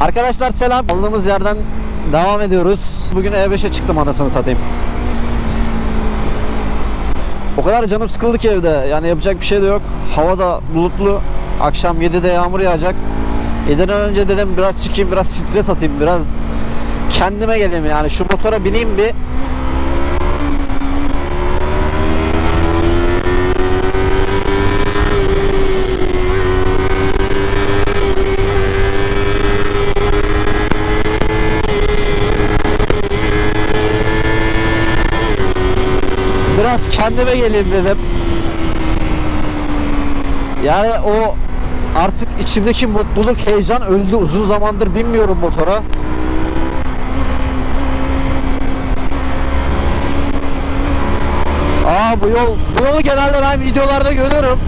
Arkadaşlar selam. Aldığımız yerden devam ediyoruz. Bugün E5'e çıktım anasını satayım. O kadar canım sıkıldı ki evde. Yani yapacak bir şey de yok. Hava da bulutlu. Akşam 7'de yağmur yağacak. 7'den önce dedim biraz çıkayım, biraz stres atayım, biraz kendime geleyim yani. Şu motora bineyim bir. Biraz kendime geleyim dedim. Yani o artık içimdeki mutluluk, heyecan öldü. Uzun zamandır binmiyorum motora. Aa bu yol, bu yolu genelde ben videolarda görüyorum.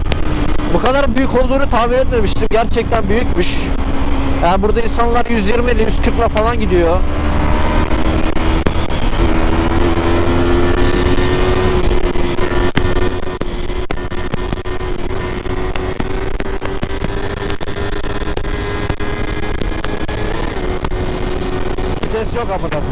Bu kadar büyük olduğunu tahmin etmemiştim. Gerçekten büyükmüş. Yani burada insanlar 120 ile 140 ile falan gidiyor. Yok ama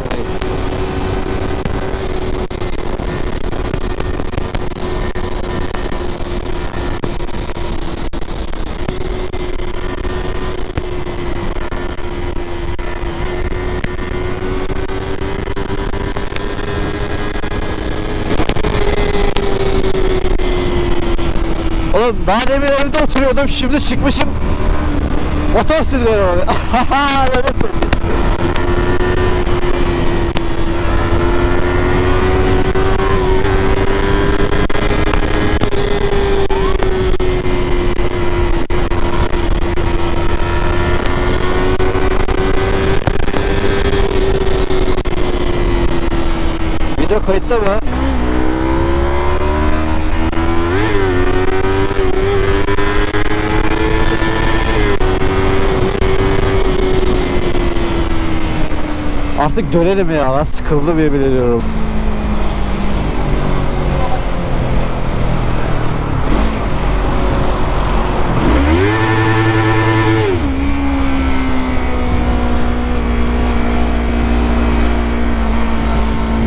Oğlum daha demin evde oturuyordum şimdi çıkmışım. Motor sürüyorum abi. Lanet olsun. Video kayıtta mı? Artık dönelim ya sıkıldım yemin ediyorum.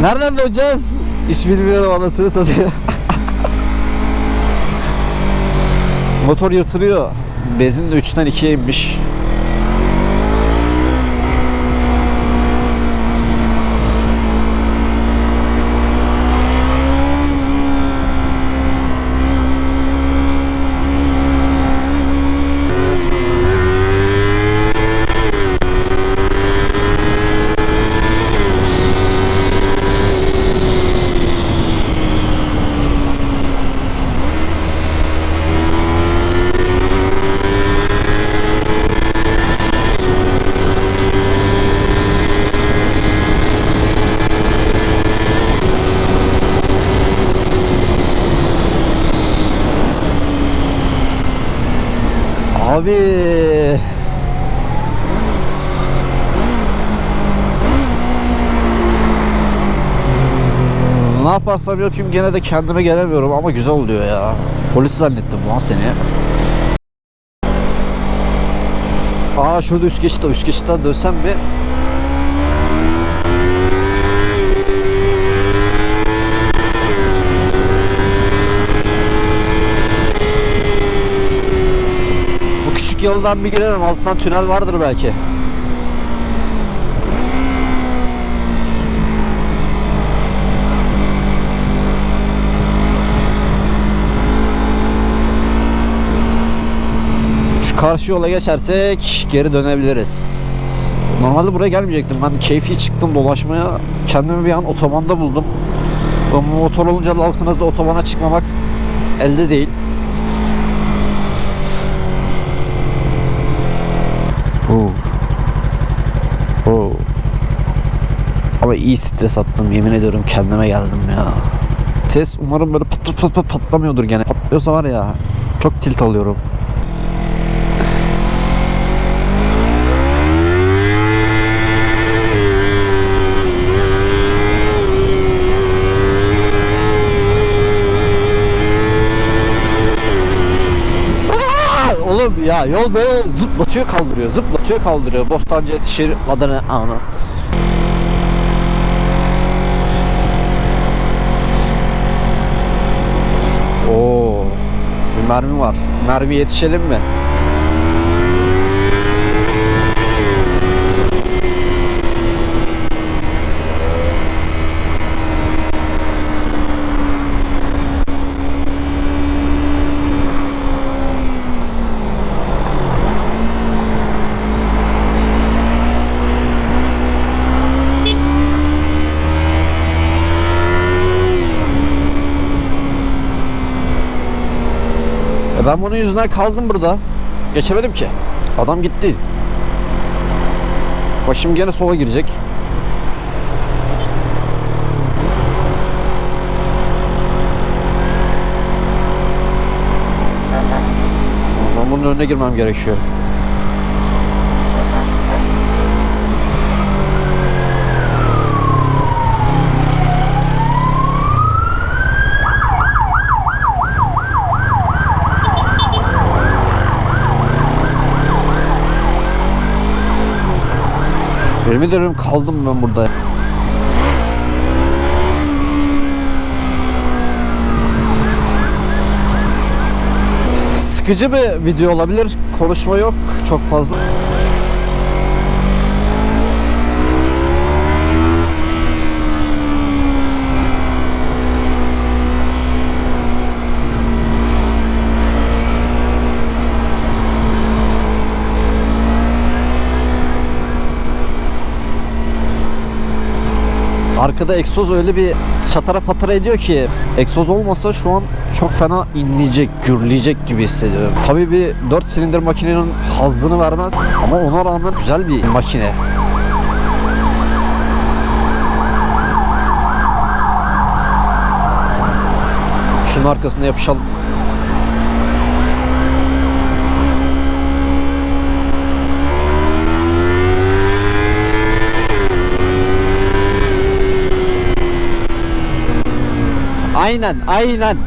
Nereden döneceğiz? Hiç bilmiyorum anasını satıyor. Motor yırtılıyor. Benzin de 3'ten 2'ye inmiş. Abi. Ne yaparsam yapayım gene de kendime gelemiyorum ama güzel oluyor ya. Polis zannettim lan seni. Aa şurada üst geçit. Üst geçitten dönsem bir. Bu küçük yoldan bir girelim. Altından tünel vardır belki. Şu karşı yola geçersek geri dönebiliriz. Normalde buraya gelmeyecektim. Ben keyfi çıktım dolaşmaya. Kendimi bir an otobanda buldum. Bu motor olunca da altınızda otobana çıkmamak elde değil. Oo. Oo. Ama iyi stres attım yemin ediyorum kendime geldim ya. Ses umarım böyle pat pat pat pat patlamıyordur gene. Patlıyorsa var ya çok tilt alıyorum. Aa! Oğlum ya yol böyle zıplatıyor kaldırıyor zıplatıyor kaldırıyor Bostancı Yetişir Adana ana. Oo, bir mermi var. Mermi yetişelim mi? Ben bunun yüzünden kaldım burada. Geçemedim ki. Adam gitti. Başım gene sola girecek. Ben bunun önüne girmem gerekiyor. Yemin ederim kaldım ben burada. Sıkıcı bir video olabilir. Konuşma yok çok fazla. Arkada egzoz öyle bir çatara patara ediyor ki egzoz olmasa şu an çok fena inleyecek, gürleyecek gibi hissediyorum. Tabii bir 4 silindir makinenin hazzını vermez ama ona rağmen güzel bir makine. Şunun arkasına yapışalım. Aynen, aynen.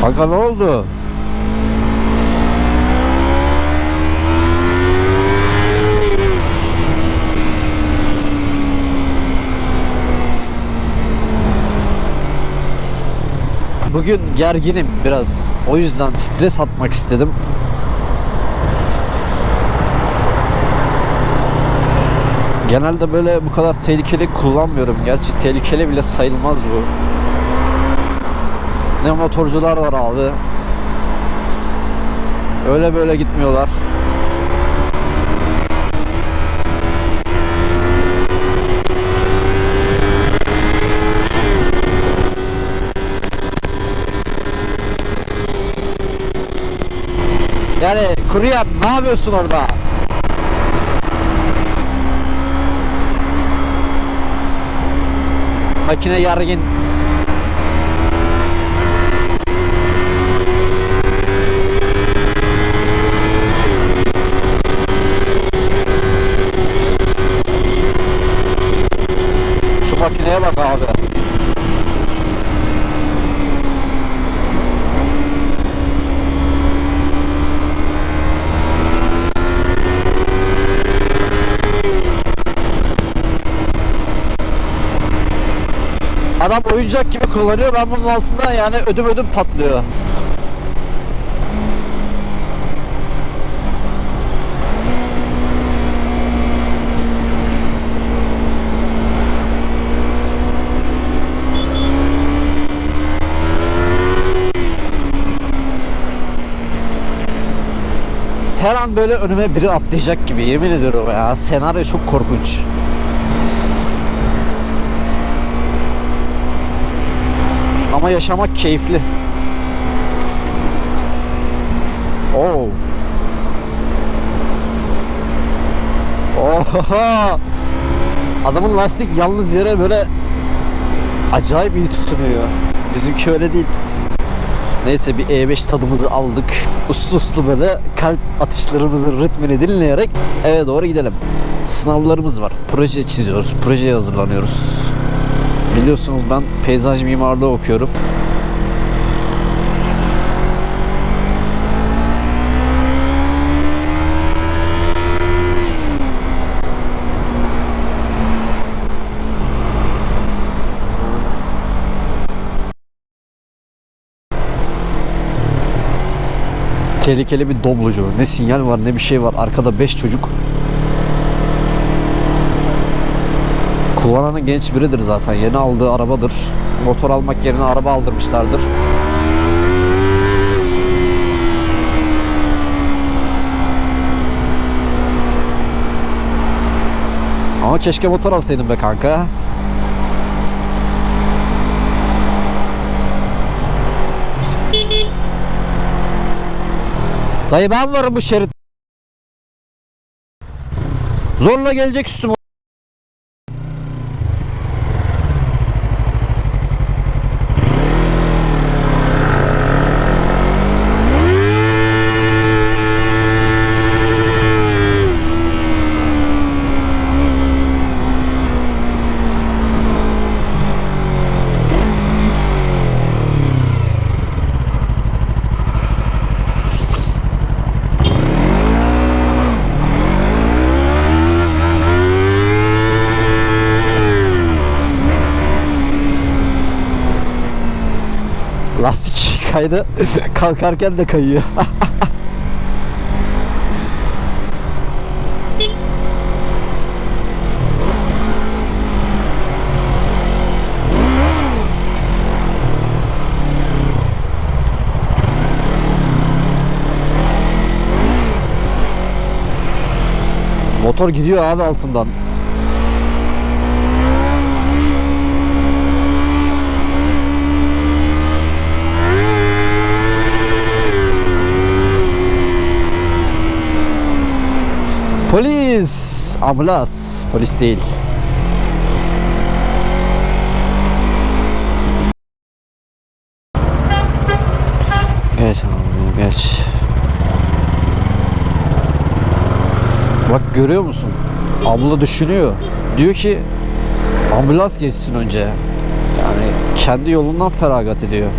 Kanka ne oldu? Bugün gerginim biraz. O yüzden stres atmak istedim. Genelde böyle bu kadar tehlikeli kullanmıyorum. Gerçi tehlikeli bile sayılmaz bu. Ne motorcular var abi. Öyle böyle gitmiyorlar. Yani kuryer ne yapıyorsun orada? Makine yargın. Şu makineye bak abi. Adam oyuncak gibi kullanıyor. Ben bunun altında yani ödüm ödüm patlıyor. Her an böyle önüme biri atlayacak gibi yemin ediyorum ya. Senaryo çok korkunç. Ama yaşamak keyifli. Oo. Oha! Adamın lastik yalnız yere böyle acayip iyi tutunuyor. Bizimki öyle değil. Neyse bir E5 tadımızı aldık. Uslu uslu böyle kalp atışlarımızın ritmini dinleyerek eve doğru gidelim. Sınavlarımız var. Proje çiziyoruz. Projeye hazırlanıyoruz. Biliyorsunuz ben peyzaj mimarlığı okuyorum. Tehlikeli bir doblocu. Ne sinyal var ne bir şey var. Arkada 5 çocuk. Kullananı genç biridir zaten. Yeni aldığı arabadır. Motor almak yerine araba aldırmışlardır. Ama keşke motor alsaydın be kanka. Dayı ben varım bu şerit. Zorla gelecek üstüme. Lastik kaydı. Kalkarken de kayıyor. Motor gidiyor abi altından. Polis! Ambulans. Polis değil. Geç abi geç. Bak görüyor musun? Abla düşünüyor. Diyor ki ambulans geçsin önce. Yani kendi yolundan feragat ediyor.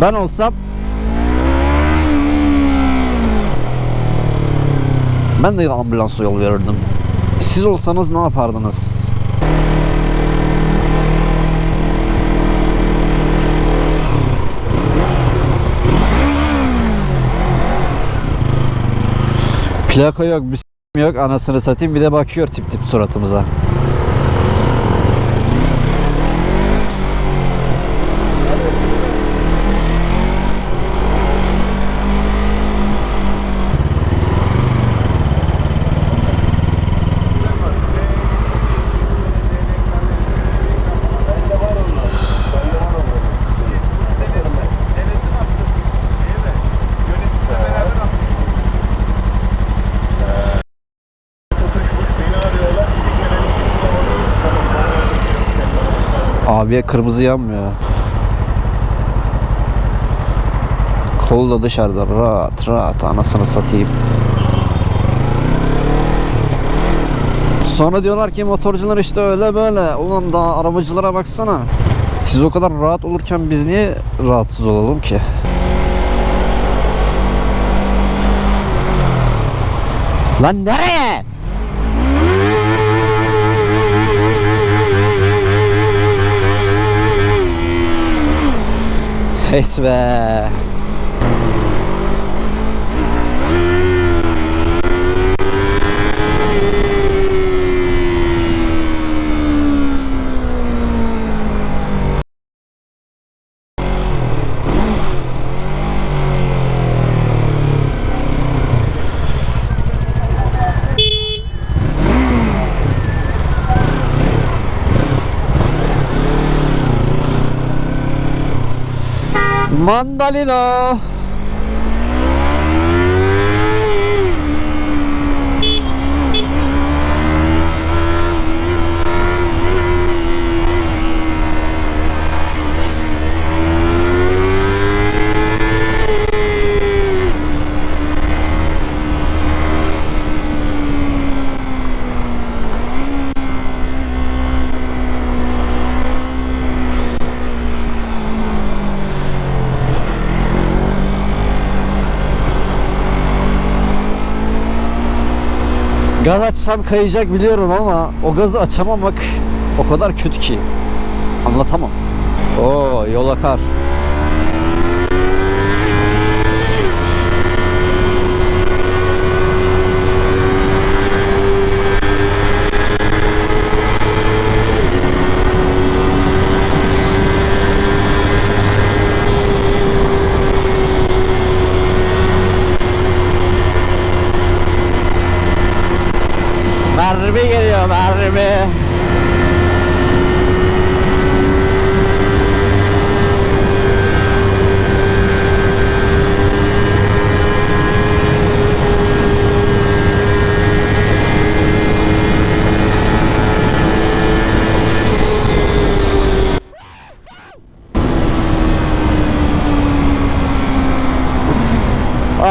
Ben olsam Ben de ambulansa yol verirdim. Siz olsanız ne yapardınız? Plaka yok, bir s- yok, anasını satayım bir de bakıyor tip tip suratımıza. Abiye kırmızı yanmıyor. Kolu da dışarıda rahat rahat anasını satayım. Sonra diyorlar ki motorcular işte öyle böyle. Ulan daha arabacılara baksana. Siz o kadar rahat olurken biz niye rahatsız olalım ki? Lan nereye? Evet be. 만다리나 Gaz açsam kayacak biliyorum ama o gazı açamamak o kadar kötü ki. Anlatamam. Oo yol akar. Mermi geliyor mermi.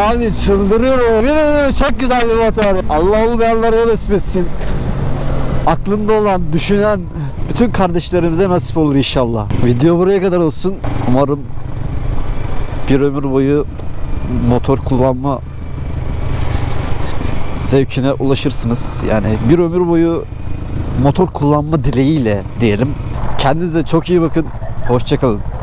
Abi çıldırıyorum. Ederim çok güzel bir motor. Allah olmayanlara nasip etsin. Aklında olan, düşünen bütün kardeşlerimize nasip olur inşallah. Video buraya kadar olsun. Umarım bir ömür boyu motor kullanma zevkine ulaşırsınız. Yani bir ömür boyu motor kullanma dileğiyle diyelim. Kendinize çok iyi bakın. Hoşçakalın.